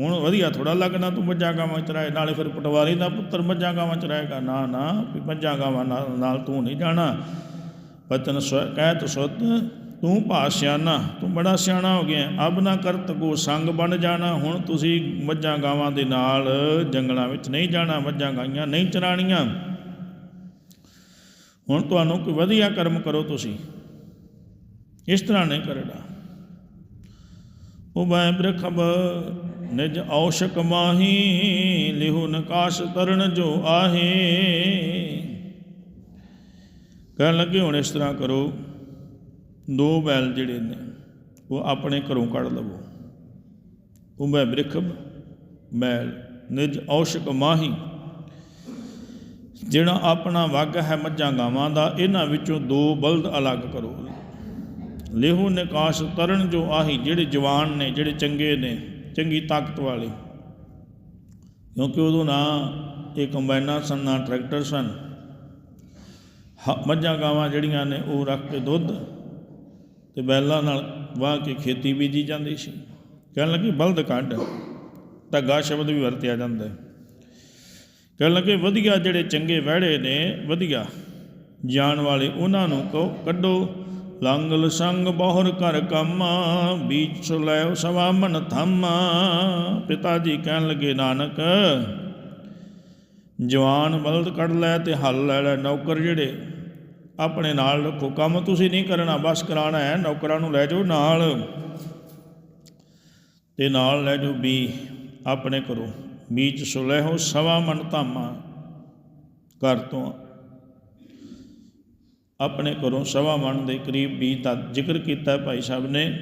ਹੁਣ ਵਧੀਆ ਥੋੜਾ ਲੱਗਣਾ ਤੂੰ ਮੱਝਾਂ ਗਾਵਾਂ ਚਰਾਏ ਨਾਲੇ ਫਿਰ ਪਟਵਾਰੀ ਦਾ ਪੁੱਤਰ ਮੱਝਾਂ ਗਾਵਾਂ ਚਰਾਏਗਾ ਨਾ ਨਾ, ਵੀ ਮੱਝਾਂ ਗਾਵਾਂ ਨਾਲ ਨਾਲ ਤੂੰ ਨਹੀਂ ਜਾਣਾ। ਬਚਨ ਕਹਿਤ ਸੁਤ ਤੂੰ ਭਾ ਸਿਆਣਾ, ਤੂੰ ਬੜਾ ਸਿਆਣਾ ਹੋ ਗਿਆ। ਅਬ ਨਾ ਕਰਤ ਕੋ ਸੰਗ ਬਣ ਜਾਣਾ। ਹੁਣ ਤੁਸੀਂ ਮੱਝਾਂ ਗਾਵਾਂ ਦੇ ਨਾਲ ਜੰਗਲਾਂ ਵਿੱਚ ਨਹੀਂ ਜਾਣਾ, ਮੱਝਾਂ ਗਾਈਆਂ ਨਹੀਂ ਚਰਾਣੀਆਂ। ਹੁਣ ਤੁਹਾਨੂੰ ਕੋਈ ਵਧੀਆ ਕਰਮ ਕਰੋ ਤੁਸੀਂ। ਇਸ ਤਰ੍ਹਾਂ ਨਹੀਂ ਕਰਨਾ। ਮੈਂ ਬ੍ਰਖਬ ਨਿਜ ਔਸ਼ਕ ਮਾਹੀ, ਲਿਹੁ ਨਕਾਸ਼ ਤਰਨ ਜੋ ਆਹੇ। ਕਹਿਣ ਲੱਗੇ, ਹੁਣ ਇਸ ਤਰ੍ਹਾਂ ਕਰੋ, ਦੋ ਬੈਲ ਜਿਹੜੇ ਨੇ, ਉਹ ਆਪਣੇ ਘਰੋਂ ਕੱਢ ਲਵੋ। ਉਹ ਮੈਂ ਬ੍ਰਖਬ ਮੈਲ ਨਿਜ ਔਸ਼ਕ ਮਾਹੀ ਜਿਹੜਾ ਆਪਣਾ ਵਗ ਹੈ ਮੱਝਾਂ ਗਾਵਾਂ ਦਾ, ਇਹਨਾਂ ਵਿੱਚੋਂ ਦੋ ਬਲਦ ਅਲੱਗ ਕਰੋ। ਲੇਹੂ ਨਿਕਾਸ਼ ਤਰਨ ਜੋ ਆਹੀ, ਜਿਹੜੇ ਜਵਾਨ ਨੇ, ਜਿਹੜੇ ਚੰਗੇ ਨੇ, ਚੰਗੀ ਤਾਕਤ ਵਾਲੇ। ਕਿਉਂਕਿ ਉਦੋਂ ਨਾ ਇਹ ਕੰਬਾਈਨਾਂ ਸਨ, ਨਾ ਟਰੈਕਟਰ ਸਨ। ਮੱਝਾਂ ਗਾਵਾਂ ਜਿਹੜੀਆਂ ਨੇ, ਉਹ ਰੱਖ ਕੇ ਦੁੱਧ ਤੇ ਬੈਲਾਂ ਨਾਲ ਵਾਹ ਕੇ ਖੇਤੀ ਬੀਜੀ ਜਾਂਦੀ ਸੀ। ਕਹਿਣ ਲੱਗੇ, ਬਲਦ ਕੱਢ। ਧੱਗਾ ਸ਼ਬਦ ਵੀ ਵਰਤਿਆ ਜਾਂਦਾ ਹੈ। ਕਹਿਣ ਲੱਗੇ, ਵਧੀਆ ਜਿਹੜੇ ਚੰਗੇ ਵਹਿੜੇ ਨੇ, ਵਧੀਆ। ਜਾਣ ਵਾਲੇ ਉਹਨਾਂ ਨੂੰ ਕਹੋ, ਕੱਢੋ। ਲੰਗ ਸੰਗ ਬਹੁਰ ਕਰ ਕੰਮਾ ਬੀਚ ਲੈ ਸਵਾ ਮਨ ਥੰਮਾ। ਪਿਤਾ ਜੀ ਕਹਿਣ ਲੱਗੇ, ਨਾਨਕ, ਜਵਾਨ ਬਲਦ ਕੱਢ ਲੈ ਤੇ ਹੱਲ ਲੈ ਲੈ ਨੌਕਰ ਜਿਹੜੇ। ਆਪਣੇ ਨਾਲ ਰੱਖੋ, ਕੰਮ ਤੁਸੀਂ ਨਹੀਂ ਕਰਨਾ, ਬਸ ਕਰਾਣਾ ਹੈ, ਨੌਕਰਾਂ ਨੂੰ ਲੈ ਜਾਓ ਨਾਲ। ਤੇ ਨਾਲ ਲੈ ਜਾਓ, ਵੀ ਆਪਣੇ ਕਰੋ ਬੀਚ ਸੁਲਹਿਓ ਸਵਾ ਮਨ ਧਾਮਾ ਘਰ ਤੋਂ। ਆਪਣੇ ਘਰੋਂ ਸਵਾ ਮਨ ਦੇ ਕਰੀਬ ਵੀ ਦਾ ਜ਼ਿਕਰ ਕੀਤਾ ਭਾਈ ਸਾਹਿਬ ਨੇ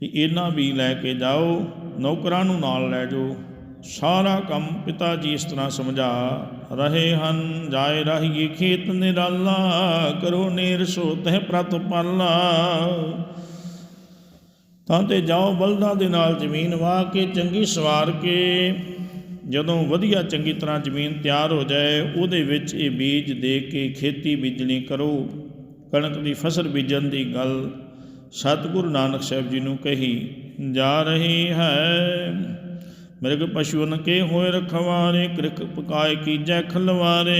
ਕਿ ਇਹਨਾਂ ਵੀ ਲੈ ਕੇ ਜਾਓ, ਨੌਕਰਾਂ ਨੂੰ ਨਾਲ ਲੈ ਜਾਓ। ਸਾਰਾ ਕੰਮ ਪਿਤਾ ਜੀ ਇਸ ਤਰ੍ਹਾਂ ਸਮਝਾ ਰਹੇ ਹਨ। ਜਾਏ ਰਹੀਏ ਖੇਤ ਨਿਰਾਲਾ, ਕਰੋ ਨੀਰ ਸੋ ਪ੍ਰਤ ਪਾਲਾ। ਤਾਂ ਤੇ ਜਾਓ ਬਲਦਾਂ ਦੇ ਨਾਲ ਜ਼ਮੀਨ ਵਾਹ ਕੇ, ਚੰਗੀ ਸਵਾਰ ਕੇ। ਜਦੋਂ ਵਧੀਆ ਚੰਗੀ ਤਰ੍ਹਾਂ ਜ਼ਮੀਨ ਤਿਆਰ ਹੋ ਜਾਏ, ਉਹਦੇ ਵਿੱਚ ਇਹ ਬੀਜ ਦੇ ਕੇ ਖੇਤੀ ਬੀਜਣੀ ਕਰੋ। ਕਣਕ ਦੀ ਫਸਲ ਬੀਜਣ ਦੀ ਗੱਲ ਸਤਿਗੁਰੂ ਨਾਨਕ ਸਾਹਿਬ ਜੀ ਨੂੰ ਕਹੀ, ਜਾ ਰਹੀ ਹੈ ਮਿਰਗ ਪਸ਼ੂਨ ਕੇ ਹੋਏ ਰਖਵਾਰੇ, ਕ੍ਰਿਕ ਪਕਾਏ ਕੀਜੈ ਖਲਵਾਰੇ।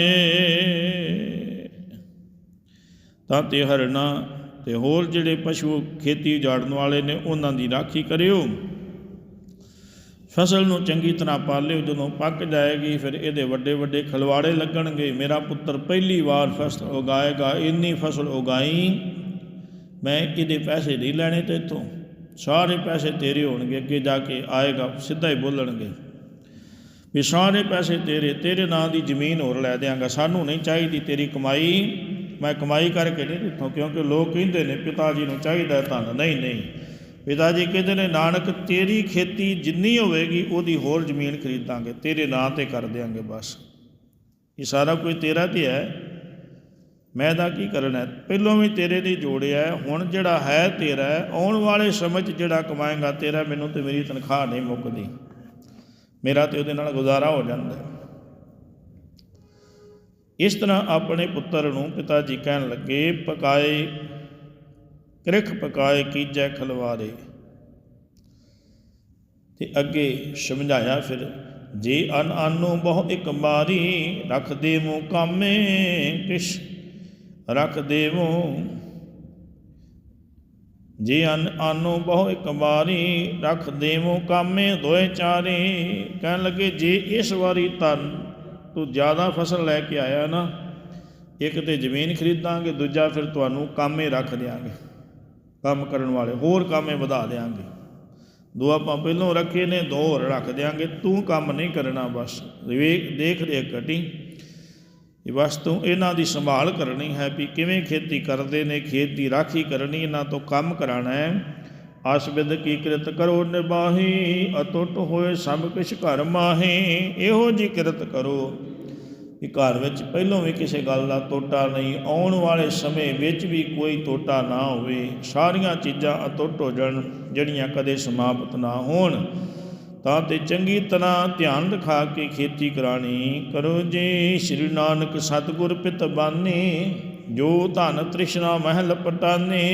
ਤਾਂ ਤੇ ਹਰਣਾ ਤੇ ਹੋਰ ਜਿਹੜੇ ਪਸ਼ੂ ਖੇਤੀ ਉਜਾੜਨ ਵਾਲੇ ਨੇ, ਉਹਨਾਂ ਦੀ ਰਾਖੀ ਕਰਿਓ। ਫਸਲ ਨੂੰ ਚੰਗੀ ਤਰ੍ਹਾਂ ਪਾਲਿਓ ਜਦੋਂ ਪੱਕ ਜਾਏਗੀ ਫਿਰ ਇਹਦੇ ਵੱਡੇ ਵੱਡੇ ਖਲਵਾੜੇ ਲੱਗਣਗੇ। ਮੇਰਾ ਪੁੱਤਰ ਪਹਿਲੀ ਵਾਰ ਫਸਲ ਉਗਾਏਗਾ, ਇੰਨੀ ਫਸਲ ਉਗਾਈ, ਮੈਂ ਇਹਦੇ ਪੈਸੇ ਨਹੀਂ ਲੈਣੇ ਤੇ ਇੱਥੋਂ? ਸਾਰੇ ਪੈਸੇ ਤੇਰੇ ਹੋਣਗੇ, ਅੱਗੇ ਜਾ ਕੇ ਆਏਗਾ, ਸਿੱਧਾ ਹੀ ਬੋਲਣਗੇ। ਵੀ ਸਾਰੇ ਪੈਸੇ ਤੇਰੇ ਤੇਰੇ ਨਾਂ ਦੀ ਜ਼ਮੀਨ ਹੋਰ ਲੈ ਦਿਆਂਗਾ, ਸਾਨੂੰ ਨਹੀਂ ਚਾਹੀਦੀ ਤੇਰੀ ਕਮਾਈ। ਮੈਂ ਕਮਾਈ ਕਰਕੇ ਨਹੀਂ ਦਿੱਥੋਂ ਕਿਉਂਕਿ ਲੋਕ ਕਹਿੰਦੇ ਨੇ, ਪਿਤਾ ਜੀ ਨੂੰ ਚਾਹੀਦਾ ਹੈ ਧਨ। ਨਹੀਂ ਨਹੀਂ। ਪਿਤਾ ਜੀ ਕਹਿੰਦੇ ਨੇ, ਨਾਨਕ, ਤੇਰੀ ਖੇਤੀ ਜਿੰਨੀ ਹੋਵੇਗੀ, ਉਹਦੀ ਹੋਰ ਜ਼ਮੀਨ ਖਰੀਦਾਂਗੇ, ਤੇਰੇ ਨਾਂ ਤੇ ਕਰ ਦਿਆਂਗੇ ਬਸ। ਇਹ ਸਾਰਾ ਕੁਝ ਤੇਰਾ ਤੇ ਹੈ। ਮੈਂ ਤਾਂ ਕੀ ਕਰਨਾ? ਹੈ? ਪਹਿਲੋਂ ਵੀ ਤੇਰੇ ਲਈ ਜੋੜਿਆ ਹੁਣ ਜਿਹੜਾ ਹੈ ਤੇਰਾ ਆਉਣ ਵਾਲੇ ਸਮੇਂ 'ਚ ਜਿਹੜਾ ਕਮਾਏਗਾ ਤੇਰਾ, ਮੈਨੂੰ ਤੇ ਮੇਰੀ ਤਨਖਾਹ ਨਹੀਂ ਮੁੱਕਦੀ। ਮੇਰਾ ਤੇ ਉਹਦੇ ਨਾਲ ਗੁਜ਼ਾਰਾ ਹੋ ਜਾਂਦਾ ਇਸ ਤਰ੍ਹਾਂ ਆਪਣੇ ਪੁੱਤਰ ਨੂੰ ਪਿਤਾ ਜੀ ਕਹਿਣ ਲੱਗੇ, ਪਕਾਏ ਕ੍ਰਿਖ ਪਕਾਏ ਕੀਜੈ ਖਲਵਾਰੇ। ਤੇ ਅੱਗੇ ਸਮਝਾਇਆ ਫਿਰ, ਜੇ ਅਨ ਆਨੋ ਬਹੁ ਇੱਕ ਮਾਰੀ, ਰੱਖ ਦੇਵੋ ਕਾਮੇ ਕਿਛ, ਰੱਖ ਦੇਵੋ। ਜੇ ਅਨ ਆਨੋ ਬਹੁ ਇੱਕ ਮਾਰੀ, ਰੱਖ ਦੇਵੋ ਕਾਮੇ ਦੋਏ ਚਾਰੇ। ਕਹਿਣ ਲੱਗੇ, ਜੇ ਇਸ ਵਾਰੀ ਧਨ ਤੂੰ ਜ਼ਿਆਦਾ ਫਸਲ ਲੈ ਕੇ ਆਇਆ ਨਾ, ਇੱਕ ਤੇ ਜ਼ਮੀਨ ਖਰੀਦਾਂਗੇ, ਦੂਜਾ ਫਿਰ ਤੁਹਾਨੂੰ ਕਾਮੇ ਰੱਖ ਦਿਆਂਗੇ। ਕੰਮ ਕਰਨ ਵਾਲੇ, ਹੋਰ ਕਾਮੇ ਵਧਾ ਦਿਆਂਗੇ। ਦੋ ਆਪਾਂ ਪਹਿਲੋਂ ਰੱਖੇ ਨੇ, ਦੋ ਹੋਰ ਰੱਖ ਦਿਆਂਗੇ। ਤੂੰ ਕੰਮ ਨਹੀਂ ਕਰਨਾ ਬਸ। ਵੇਖ ਦੇਖ ਦੇਖ ਘਟੀ ਇਹ ਬਸ ਤੂੰ ਇਹਨਾਂ ਦੀ ਸੰਭਾਲ ਕਰਨੀ ਹੈ ਵੀ ਕਿਵੇਂ ਖੇਤੀ ਕਰਦੇ ਨੇ, ਖੇਤ ਦੀ ਰਾਖੀ ਕਰਨੀ, ਇਹਨਾਂ ਤੋਂ ਕੰਮ ਕਰਾਣਾ ਹੈ। ਅਸਬਿਦ ਕੀ ਕਿਰਤ ਕਰੋ ਨਿਬਾਹੀ ਅਟੁੱਟ ਹੋਏ ਸਭ ਕਿਛ ਘਰ ਮਾਹੀ, ਇਹੋ ਜੀ ਕਿਰਤ ਕਰੋ। ਕਿ ਘਰ ਵਿੱਚ ਪਹਿਲੋਂ ਵੀ ਕਿਸੇ ਗੱਲ ਦਾ ਟੋਟਾ ਨਹੀਂ, ਆਉਣ ਵਾਲੇ ਸਮੇਂ ਵਿੱਚ ਵੀ ਕੋਈ ਟੋਟਾ ਨਾ ਹੋਵੇ। ਸਾਰੀਆਂ ਚੀਜ਼ਾਂ ਅਟੁੱਟ ਹੋ ਜਾਣ, ਜਿਹੜੀਆਂ ਕਦੇ ਸਮਾਪਤ ਨਾ ਹੋਣ। ਤਾਂ ਤੇ ਚੰਗੀ ਤਰ੍ਹਾਂ ਧਿਆਨ ਰਖਾ ਕੇ ਖੇਤੀ ਕਰਾਣੀ, ਕਰੋ ਜੀ। ਸ੍ਰੀ ਨਾਨਕ ਸਤਿਗੁਰ ਪਿਤ ਬਾਨੇ, ਜੋ ਧਨ ਤ੍ਰਿਸ਼ਨਾ ਮਹਿਲ ਪਟਾਨੇ।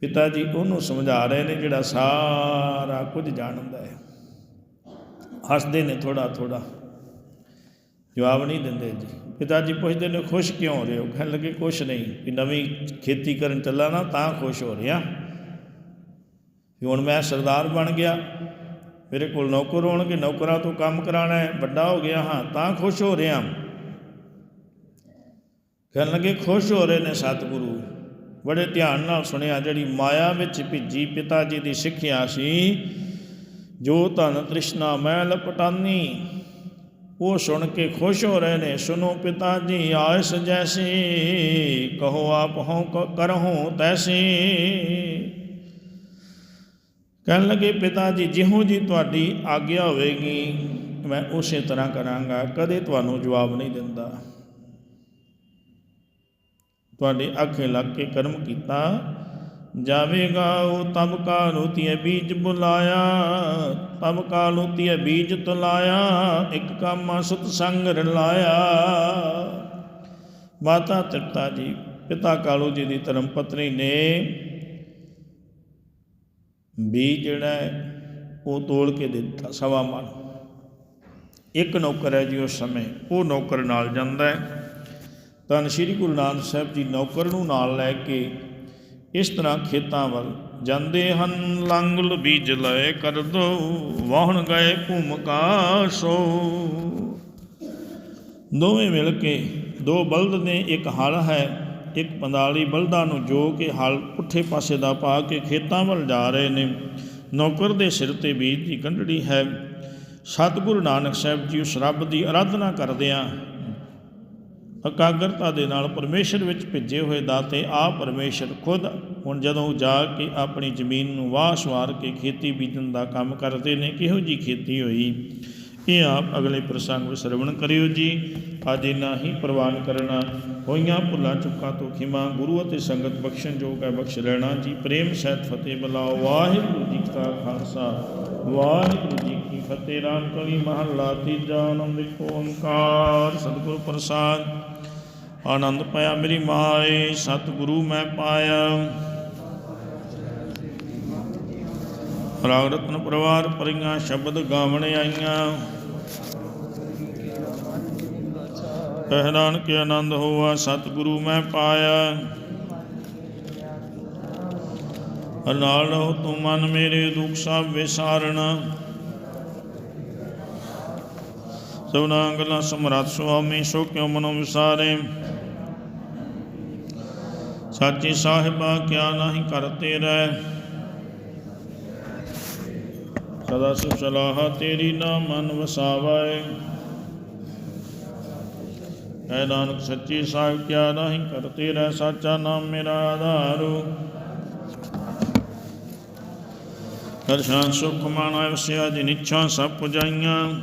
ਪਿਤਾ ਜੀ ਉਹਨੂੰ ਸਮਝਾ ਰਹੇ ਨੇ ਜਿਹੜਾ ਸਾਰਾ ਕੁਝ ਜਾਣਦਾ ਹੈ। ਹੱਸਦੇ ਨੇ ਥੋੜਾ ਥੋੜਾ ਜਵਾਬ ਨਹੀਂ ਦਿੰਦੇ ਜੀ। ਪਿਤਾ ਜੀ ਪੁੱਛਦੇ ਨੇ, ਖੁਸ਼ ਕਿਉਂ ਹੋ ਰਹੇ ਹੋ? ਕਹਿਣ ਲੱਗੇ ਕੁਛ ਨਹੀਂ, ਵੀ ਨਵੀਂ ਖੇਤੀ ਕਰਨ ਚੱਲਾ ਨਾ, ਤਾਂ ਖੁਸ਼ ਹੋ ਰਿਹਾ। ਵੀ ਹੁਣ ਮੈਂ ਸਰਦਾਰ ਬਣ ਗਿਆ। ਮੇਰੇ ਕੋਲ ਨੌਕਰ ਹੋਣਗੇ, ਨੌਕਰਾਂ ਤੋਂ ਕੰਮ ਕਰਾਣਾ ਹੈ, ਵੱਡਾ ਹੋ ਗਿਆ ਹਾਂ, ਤਾਂ ਖੁਸ਼ ਹੋ ਰਿਹਾ। ਕਹਿਣ ਲੱਗੇ, ਖੁਸ਼ ਹੋ ਰਹੇ ਨੇ ਸਤਿਗੁਰੂ। ਬੜੇ ਧਿਆਨ ਨਾਲ ਸੁਣਿਆ, ਜਿਹੜੀ ਮਾਇਆ ਵਿੱਚ ਭਿੱਜੀ ਪਿਤਾ ਜੀ ਦੀ ਸਿੱਖਿਆ ਸੀ, ਜੋ ਧਨ ਤ੍ਰਿਸ਼ਨਾ ਮੈਲ ਪਟਾਨੀ ਉਹ ਸੁਣ ਕੇ ਖੁਸ਼ ਹੋ ਰਹੇ ਨੇ ਸੁਨੋ ਪਿਤਾ ਜੀ, ਆਇਸ ਜੈਸੀ, ਕਹੋ ਆਪ ਹਉ ਕਰਹੁ ਤੈਸੀ। ਕਹਿਣ ਲੱਗੇ, ਪਿਤਾ ਜੀ, ਜਿਹੋ ਜੀ ਤੁਹਾਡੀ ਆਗਿਆ ਹੋਵੇਗੀ, ਮੈਂ ਉਸੇ ਤਰ੍ਹਾਂ ਕਰਾਂਗਾ, ਕਦੇ ਤੁਹਾਨੂੰ ਜਵਾਬ ਨਹੀਂ ਦਿੰਦਾ। ਤੁਹਾਡੇ ਅੱਖੇ ਲੱਗ ਕੇ ਕਰਮ ਕੀਤਾ। ਜਾਵੇਗਾ ਉਹ ਤਬ ਕਾਲੂ ਤੀਏ ਬੀਜ ਬੁਲਾਇਆ, ਤਬ ਕਾਲੂ ਤੀਏ ਬੀਜ ਤੁਲਾਇਆ, ਇੱਕ ਕਾਮਾ ਸੁਤ ਸੰਗ ਰਲਾਇਆ। ਮਾਤਾ ਤ੍ਰਿਪਤਾ ਜੀ, ਪਿਤਾ ਕਾਲੂ ਜੀ ਦੀ ਧਰਮ ਪਤਨੀ ਨੇ ਬੀਜ ਜਿਹੜਾ ਉਹ ਤੋਲ ਕੇ ਦਿੱਤਾ ਸਵਾ ਮਣ। ਇੱਕ ਨੌਕਰ ਹੈ ਜੀ ਉਸ ਸਮੇਂ, ਉਹ ਨੌਕਰ ਨਾਲ ਜਾਂਦਾ ਹੈ। ਤਾਂ ਸ੍ਰੀ ਗੁਰੂ ਨਾਨਕ ਸਾਹਿਬ ਜੀ ਨੌਕਰ ਨੂੰ ਨਾਲ ਲੈ ਕੇ ਇਸ ਤਰ੍ਹਾਂ ਖੇਤਾਂ ਵੱਲ ਜਾਂਦੇ ਹਨ। ਲੰਗਲ ਬੀਜ ਲਏ ਕਰ ਦੋ, ਵਾਹਣ ਗਏ ਭੂਮਕਾ ਸੋ। ਦੋਵੇਂ ਮਿਲ ਕੇ ਦੋ ਬਲਦ ਨੇ, ਇੱਕ ਹਲ ਹੈ, ਇੱਕ ਪੰਦਾਲੀ ਬਲਦਾਂ ਨੂੰ ਜੋ ਕਿ ਹਲ ਪੁੱਠੇ ਪਾਸੇ ਦਾ ਪਾ ਕੇ ਖੇਤਾਂ ਵੱਲ ਜਾ ਰਹੇ ਨੇ। ਨੌਕਰ ਦੇ ਸਿਰ ਤੇ ਬੀਜ ਦੀ ਗੰਢੜੀ ਹੈ। ਸਤਿਗੁਰੂ ਨਾਨਕ ਸਾਹਿਬ ਜੀ ਉਸ ਰੱਬ ਦੀ ਆਰਾਧਨਾ ਕਰਦਿਆਂ ਇਕਾਗਰਤਾ ਦੇ ਨਾਲ ਪਰਮੇਸ਼ਰ ਵਿੱਚ ਭਿੱਜੇ ਹੋਏ ਦਾਤੇ, ਆ ਪਰਮੇਸ਼ਰ ਖੁਦ ਹੁਣ ਜਦੋਂ ਜਾ ਕੇ ਆਪਣੀ ਜ਼ਮੀਨ ਨੂੰ ਵਾਹ ਸਵਾਰ ਕੇ ਖੇਤੀ ਬੀਜਣ ਦਾ ਕੰਮ ਕਰਦੇ ਨੇ, ਕਿਹੋ ਜੀ ਖੇਤੀ ਹੋਈ? ਇਹ ਆਪ ਅਗਲੇ ਪ੍ਰਸੰਗ ਵਿੱਚ ਸਰਵਣ ਕਰਿਓ ਜੀ। ਅੱਜ ਇਨਾ ਹੀ ਪ੍ਰਵਾਨ ਕਰਨਾ। ਹੋਈਆਂ ਭੁੱਲਾਂ ਚੁੱਕਾਂ ਤੋਂ ਖਿਮਾ। ਗੁਰੂ ਅਤੇ ਸੰਗਤ ਬਖਸ਼ਣ ਜੋਗ ਹੈ, ਬਖਸ਼ ਲੈਣਾ ਜੀ। ਪ੍ਰੇਮ ਸਹਿਤ ਫਤਿਹ ਬੁਲਾਓ। ਵਾਹਿਗੁਰੂ ਜੀ ਕਾ ਖਾਲਸਾ। ਵਾਹਿਗੁਰੂ ਜੀ ਕੀ ਫਤਿਹ। ਰਾਮ ਕਲੀ ਮਹੱਲਾ ਤੀਜਾ ਆਨੰਦ ਇੱਕ ਓੰਕਾਰ। ਸਤਿਗੁਰ ਪ੍ਰਸਾਦ। ਆਨੰਦ ਪਾਇਆ, ਮੇਰੀ ਮਾਏ, ਸਤਿਗੁਰੂ ਮੈਂ ਪਾਇਆ। ਰਾਗ ਰਤਨ ਪਰਿਵਾਰ ਪਰੀਆਂ ਸ਼ਬਦ ਗਾਵਣ ਆਈਆਂ। ਪਹਿਰਾਨ ਕੇ ਆਨੰਦ ਹੋਆ, ਸਤਿਗੁਰੂ ਮੈਂ ਪਾਇਆ। ਨਾਲ ਰਹੋ ਤੂੰ ਮਨ ਮੇਰੇ, ਦੁੱਖ ਸਭ ਵਿਸਾਰਣਾ। ਸਭਨਾ ਗੱਲਾਂ ਸਮਰੱਥ ਸੁਆਮੀ ਸੋ ਕਿਉ ਮਨੋ ਵਿਸਾਰੇ। ਸਾਚੀ ਸਾਹਿਬਾ, ਕਿਆ ਨਹੀਂ ਕਰਤੇ ਰਹਿ ਸਦਾ ਸੁਖ ਸਲਾਹ ਤੇਰੀ ਨਾ ਮਨ ਵਸਾਵੇ ਐ ਨਾਨਕ ਸੱਚੀ ਸਾਹਿਬ, ਕਿਆ ਨਹੀਂ ਕਰਤੇ ਰਹਿ ਸਾਚਾ ਨਾਮ ਮੇਰਾ ਆਧਾਰੂ। ਹਰ ਦਰਸ਼ਨ ਸੁਖ ਮਾਣਾ, ਵਸਿਆ ਜਿਨ ਇੱਛਾ ਸਭ ਪੁਜਾਈਆਂ।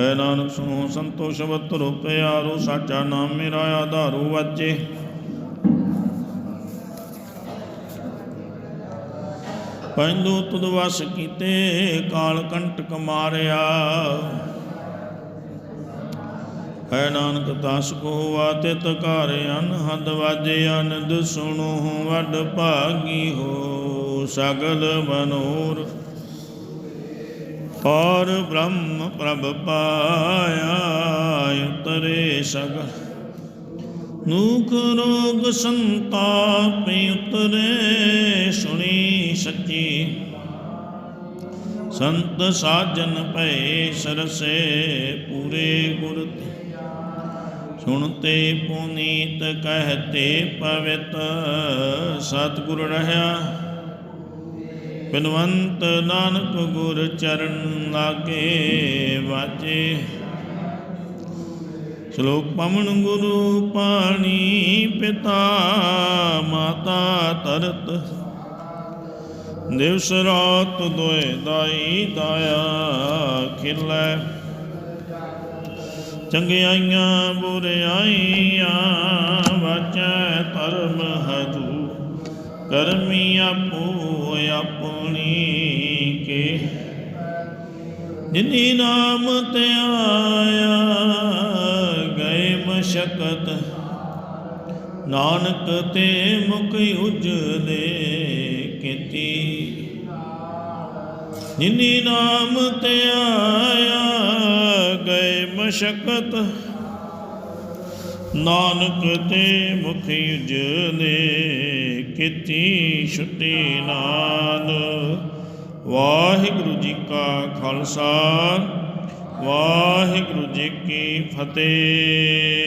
ਹੈ ਨਾਨਕ ਸੁਣੋ, ਸੰਤੋਸ਼ ਵਤ ਰੂਪੇ ਆਰੋ, ਸਾਚਾ ਨਾਮ ਮੇਰਾ ਆਧਾਰੂ ਵਾਜੇ ਪੈਂਦੂ ਤੁਧ ਵਸ ਕੀਤੇ, ਕਾਲ ਕੰਟਕ ਮਾਰਿਆ। ਹੈ ਨਾਨਕ ਦਾਸ ਕੋ ਵਾਤੇ ਤਕਾਰ ਅਨਹਦ ਵਾਜੇ, ਅਨੰਦ ਸੁਣੋ, ਵੱਡ ਭਾਗੀ ਹੋ, ਸਗਲ ਮਨੋਰ ਔਰ ਬ੍ਰਹਮ ਪ੍ਰਭ ਪਾਇਆ ਉਤਰੇ ਸਗਲ ਨੂਖ ਰੋਗ ਸੰਤਾਪ ਉਤਰੇ ਸੁਣੀ ਸੱਚੀ। ਸੰਤ ਸਾਜਨ ਭਏ ਸਰਸੇ ਪੂਰੇ ਗੁਰ ਤੇ। ਸੁਣਤੇ ਪੁਨੀਤ ਕਹਤੇ ਪਵਿੱਤ ਸਤਿਗੁਰ ਰਹਾ ਬਿਨਵੰਤ ਨਾਨਕ ਗੁਰ ਚਰਨ ਲਾਗੇ ਵਾਜੇ। ਸ਼ਲੋਕ ਪਵਨ ਗੁਰੂ ਪਾਣੀ ਪਿਤਾ ਮਾਤਾ ਤਰਤ। ਦਿਵਸ ਰਾਤ ਦੋਏ ਦਾਈ ਦਾਇਆ ਖਿਲੈ। ਚੰਗਿਆਈਆਂ ਬੁਰਿਆਈਆਂ ਵਾਚੈ ਧਰਮ ਹਜੂ। ਕਰਮੀ ਆਪੋ ਆਪਣੀ ਕੇ। ਜਿਨੀ ਨਾਮ ਤੇ ਆਇਆ, ਗਏ ਮਸ਼ਕਤ। ਨਾਨਕ ਤੇ ਮੁਖ ਉਜਲੇ ਕੀਤੀ। ਜਿਨੀ ਨਾਮ ਤੇ ਆਇਆ, ਗਏ ਮਸ਼ਕਤ। ਨਾਨਕ ਤੇ ਮੁਖ ਉਜਲੇ ਕੀਤੀ ਛੁੱਟੀ ਨਾਦ। ਵਾਹਿਗੁਰੂ ਜੀ ਕਾ ਖਾਲਸਾ ਵਾਹਿਗੁਰੂ ਜੀ ਕੀ ਫਤਿਹ।